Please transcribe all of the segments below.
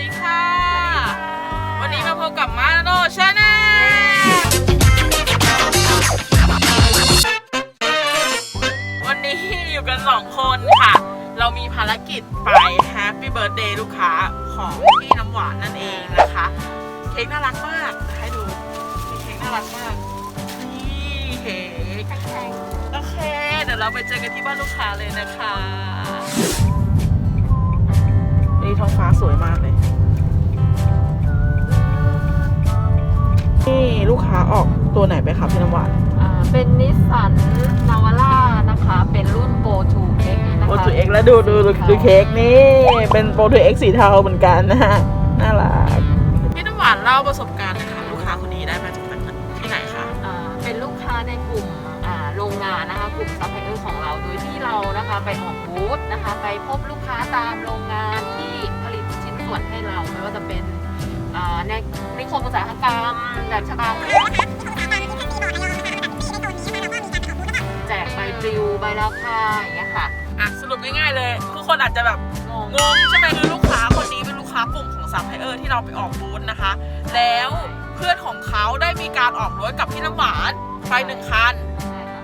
ดีค่ะ วันนี้มาพบกับมาโนชาแนลวันนี้อยู่กันสองคนค่ะ เรามีภารกิจไปแฮปปี้เบิร์ดเดย์ลูกค้าของพี่น้ำหวานนั่นเองนะคะ เค้กน่ารักมาก ให้ดูมีเค้กน่ารักมาก นี่เค้กโอเค เดี๋ยวเราไปเจอกันที่บ้านลูกค้าเลยนะคะนี่ท้องฟ้าสวยมากเลย ตัวไหนไปครับพี่น้ำหวาน อ่าเป็นนิสสันนาวาร่านะคะ เป็นรุ่นโปรทูเอ็กนะคะ โปรทูเอ็กแล้วดูดูดูดูเค้กนี่ เป็นโปรทูเอ็กสีเทาเหมือนกันนะฮะน่ารักพี่น้ำหวานเล่าประสบการณ์หนะคะลูกค้าคนนี้ได้มาจากที่ไหนคะ อ่าเป็นลูกค้าในกลุ่มอ่าโรงงานนะคะ กลุ่มซัพพลายเออร์ของเรา โดยที่เรานะคะไปออกบูธนะคะ ไปพบลูกค้าตามโรงงานที่ผลิตชิ้น ส่วนให้เราไม่ว่าจะเป็นอ่าในนิคมอุตสาหกรรมแบบชะบาแจกใบปลิวใบราคาอย่างเงี้ยค่ะอะสรุปง่ายๆเลยทุกคนอาจจะแบบงงงงใช่ไหมคือลูกค้าคนนี้เป็นลูกค้ากลุ่มของซัพพลายเออร์ที่เราไปออกบูธนะคะ แล้วเพื่อนของเขาได้มีการออกรถกับพี่น้ำหวานไปหนึ่งคัน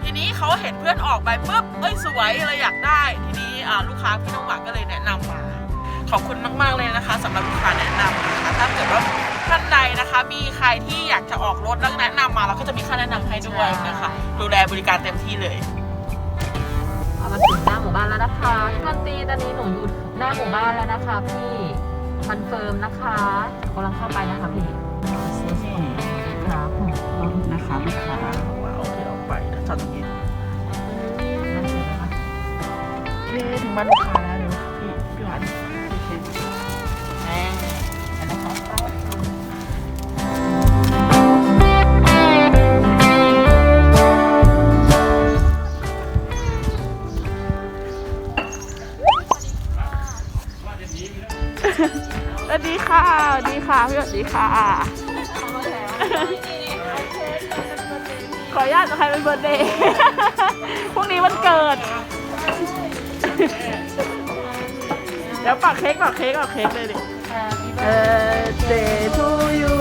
ทีนี้เขาเห็นเพื่อนออกไปปุ๊บเอ้ยสวยอะไรอยากได้ ทีนี้อ่าลูกค้าพี่น้องหวานก็เลยแนะนำมา ขอบคุณมาก ๆ เลยนะคะสำหรับลูกค้าแนะนำนะคะถ้าเกิดว่าท่านใดนะคะ มีใครที่อยากจะออกรถแล้วแนะนำมาเราก็จะมีค่าแนะนำให้ด้วยนะคะดูแลบริการเต็มที่เลย เอามาถึงหน้าหมู่บ้านแล้วนะคะพี่มนตรีตอนนี้หนูอยู่หน้าหมู่บ้านแล้วนะคะพี่คอนเฟิร์มนะคะกำลังเข้าไปนะคะพี่ครับผมนะคะลูกค้าว้าวที่เราไปนะจอดตรงนี้นั่นเองนะคะเย้ถึงบ้านลูกค้า ค่ะพี่สวัสดีค่ะขออนุญาตใครเป็นเบิร์ดเดย์พรุ่งนี้วันเกิด เดี๋ยวปักเค้กปักเค้กปักเค้กเลยดิ Birthday to you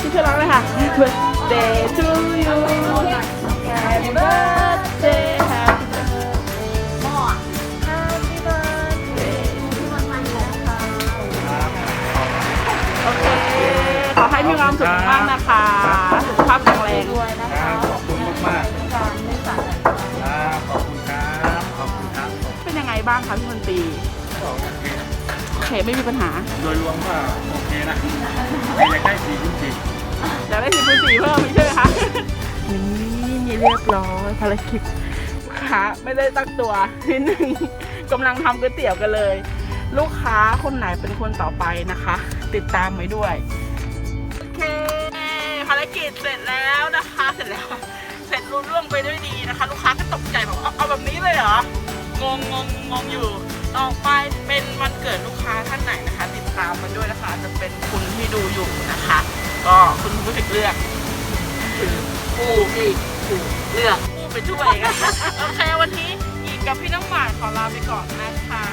พี่ช่วยร้องเลยค่ะ Birthday to you Happy birthday ให้มีความสุขมากๆนะคะสุขภาพแข็งแรงด้วยนะคคะรับขอบคุณมากการไม่สายๆครับขอบคุณครับขอบคุณครับเป็นยังไงบ้างคะพี่มนตรีก็โอเคโอเคไม่มีปัญหา โดยรวมก็โอเคนะไม่อยากได้สี่ชิ้นสี่อยากได้สีเป็นสีเพิ่มอีกใช่ไหมคะนี่เรียบร้อยภารกิจลูกค้าไม่ได้ตั้งตัวนิดนึงกำลังทำก๋วยเตี๋ยวกันเลย ลูกค้าคนไหนเป็นคนต่อไปนะคะ ติดตามไว้ด้วยโอ เคภารกิจเสร็จแล้วนะคะ เสร็จแล้ว เสร็จรุ่ร่วงไปด้วยดีนะคะ ลูกค้าก็ตกใจบอกเอาเอาแบบนี้เลยเหรอ งงงงงงอยู่ต่อไปเป็นวันเกิดลูกค้าท่านไหนนะคะ ติดตามมันด้วยนะคะอาจจะเป็นคุณที่ดูอยู่นะคะ ก็คุณผู้ถึกเลือกปูอีกปูเลือกผู้ไปช่วยกันโอเควันนี้อีกกับพี่น้องหวานขอลาไปก่อนนะคะ